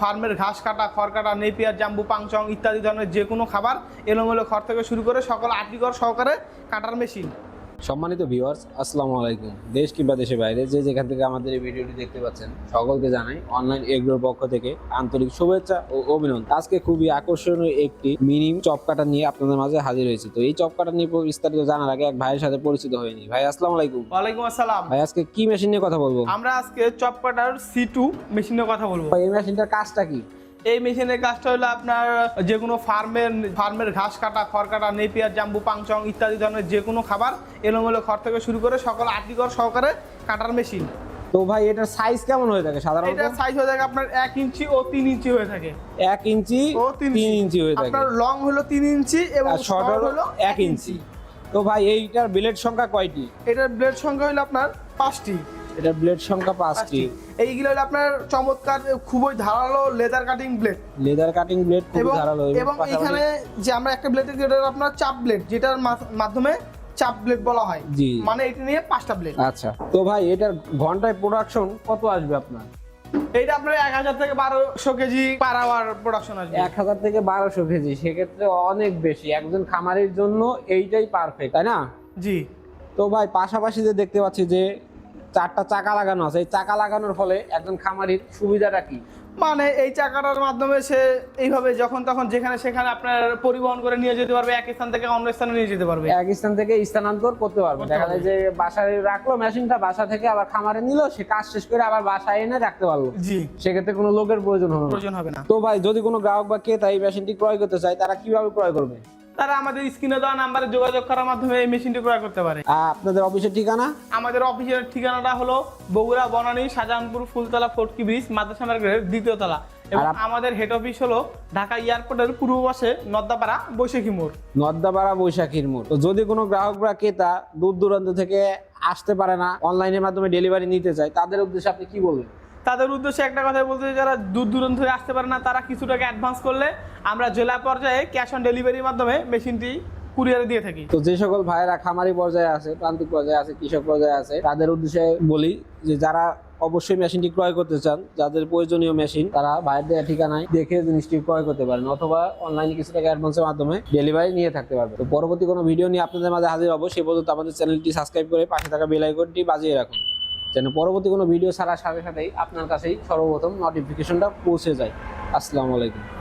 ফার্মের ঘাস কাটা, খড় কাটা, নেপিয়ার, জাম্বু, পাংচং ইত্যাদি ধরনের যে কোনো খাবার এলোমেলো খড় থেকে শুরু করে সকল আটিকর সহকারে কাটার মেশিন। সম্মানিত ভিউয়ার্স আসসালামু আলাইকুম। দেশ কিংবা দেশের বাইরে যে যেখান থেকে আমাদের এই ভিডিওটি দেখতে পাচ্ছেন সকলকে জানাই অনলাইন এগ্রোর পক্ষ থেকে আন্তরিক শুভেচ্ছা ও অভিনন্দন। আজকে খুবই আকর্ষণীয় একটি মিনি চপ কাটা নিয়ে আপনাদের মাঝে হাজির হয়েছে। তো এই চপ কাটা নিয়ে বিস্তারিত জানার আগে এক ভাইয়ের সাথে পরিচিত হয়নি ভাই আসসালামু আলাইকুম। ওয়ালাইকুম আসসালাম। ভাই আজকে কি মেশিন নিয়ে কথা বলব? আমরা আজকে চপ কাটার সি টু মেশিনের কথা বলব। ভাই, এই মেশিনটার কাজটা কি? এই মেশিনের কাজটা হলো আপনার যে কোনো ফার্মের ফার্মের ঘাস কাটা খড় কাটা নেপিয়ার জাম্বু পাংচং ইত্যাদি ধরনের যে কোনো খাবার এলোমেলো খড় থেকে শুরু করে সকল আটিকর সহকারে কাটার মেশিন। তো ভাই এটার সাইজ কেমন হয়ে থাকে সাধারণত? এটার সাইজ হয়ে থাকে আপনার 1 ইঞ্চি ও 3 ইঞ্চি হয়ে থাকে। 1 ইঞ্চি ও 3 ইঞ্চি। হয়ে থাকে। আপনার লং হলো 3 ইঞ্চি এবং শর্ট হলো 1 ইঞ্চি। তো ভাই এইটার ব্লেড সংখ্যা কয়টি? এটার ব্লেড সংখ্যা হলো আপনার 5টি এটা ব্লেড সংখ্যা পাঁচটি। এইগুলো হলো আপনার চমৎকার খুবই ধারালো leather cutting blade leather cutting blade খুব ধারালো এবং এখানে যে আমরা একটা ব্লেড যেটা আপনার চাপ ব্লেড যেটার মাধ্যমে চাপ ব্লেড বলা হয়। মানে এটা নিয়ে পাঁচটা ব্লেড আচ্ছা তো ভাই এটার ঘন্টায় প্রোডাকশন কত আসবে আপনার? এইটা আপনার এক হাজার থেকে বারোশো কেজি পার আওয়ার প্রোডাকশন আসবে। এক হাজার থেকে বারোশো কেজি সেক্ষেত্রে অনেক বেশি। একজন খামারের জন্য এইটাই পারফেক্ট তাই না? জি। তো ভাই পাশাপাশি যে দেখতে পাচ্ছি যে চারটা চাকা লাগানো আছে। এই চাকা লাগানোর ফলে একজন খামারির সুবিধাটা কি? মানে এই চাকাটার মাধ্যমে সে এইভাবে যখন তখন যেখানে সেখানে আপনার পরিবহন করে নিয়ে যেতে পারবে এক স্থান থেকে অন্য স্থানে নিয়ে যেতে পারবে। এক স্থান থেকে স্থানান্তর করতে পারবে। দেখা যায় যে বাসায় রাখল মেশিনটা বাসা থেকে আবার খামারে নিল সে কাজ শেষ করে আবার বাসায় এনে রাখতে পারল। জি। সেক্ষেত্রে কোনো লোকের প্রয়োজন হবে না। প্রয়োজন হবে না। তো ভাই যদি কোনো গ্রাহক বা ক্রেতা এই মেশিনটি ক্রয় করতে চায় তারা কীভাবে ক্রয় করবে? তারা আমাদের স্ক্রিনে দেওয়া নাম্বারে যোগাযোগ করার মাধ্যমে এই মেশিনটি ক্রয় করতে পারে। আপনাদের অফিসের ঠিকানা? আমাদের অফিসের ঠিকানাটা হলো বগুড়া বনানী শাহজাহানপুর ফুলতলা ফোর্টকি ব্রিজ মাদ্রাসা মার্কেটের দ্বিতীয় তলা। এবং আমাদের হেড অফিস হলো ঢাকা এয়ারপোর্টের পূর্ব পাশে নদ্দাপাড়া বৈশাখী মোড়। নদ্দাপাড়া বৈশাখীর মোড়। তো যদি কোনো গ্রাহক বা ক্রেতা দূর দূরান্ত থেকে আসতে পারে না অনলাইনের মাধ্যমে ডেলিভারি নিতে চায় তাদের উদ্দেশ্যে আপনি কি বলবেন? তাদের উদ্দেশ্যে একটা কথা বলতে যারা দূর দূরান্ত থেকে আসতে পারে না, তারা কিছু টাকা অ্যাডভান্স করলে আমরা জেলা পর্যায়ে ক্যাশ অন ডেলিভারির মাধ্যমে মেশিনটি কুরিয়ারে দিয়ে থাকি। তো যে সকল ভাইয়েরা খামারি পর্যায়ে আছে, প্রান্তিক পর্যায়ে আছে, কৃষক পর্যায়ে আছে, তাদের উদ্দেশ্যে বলি যে যারা অবশ্যই মেশিনটি ক্রয় করতে চান, যাদের প্রয়োজনীয় মেশিন তারা ভাইয়ের দেওয়া ঠিকানায় দেখে জিনিসটি ক্রয় করতে পারেন অথবা অনলাইনে কিছু টাকা অ্যাডভান্সের মাধ্যমে ডেলিভারি নিয়ে থাকতে পারবে তো পরবর্তী কোনো ভিডিও নিয়ে আপনাদের মাঝে হাজির হব, সে পর্যন্ত আমাদের চ্যানেলটি সাবস্ক্রাইব করে পাশে থাকা বেল আইকনটি বাজিয়ে রাখুন। যেন পরবর্তী কোনো ভিডিও ছাড়ার সাথে সাথেই আপনার কাছেই সর্বপ্রথম নোটিফিকেশনটা পৌঁছে যায়। আসসালামু আলাইকুম।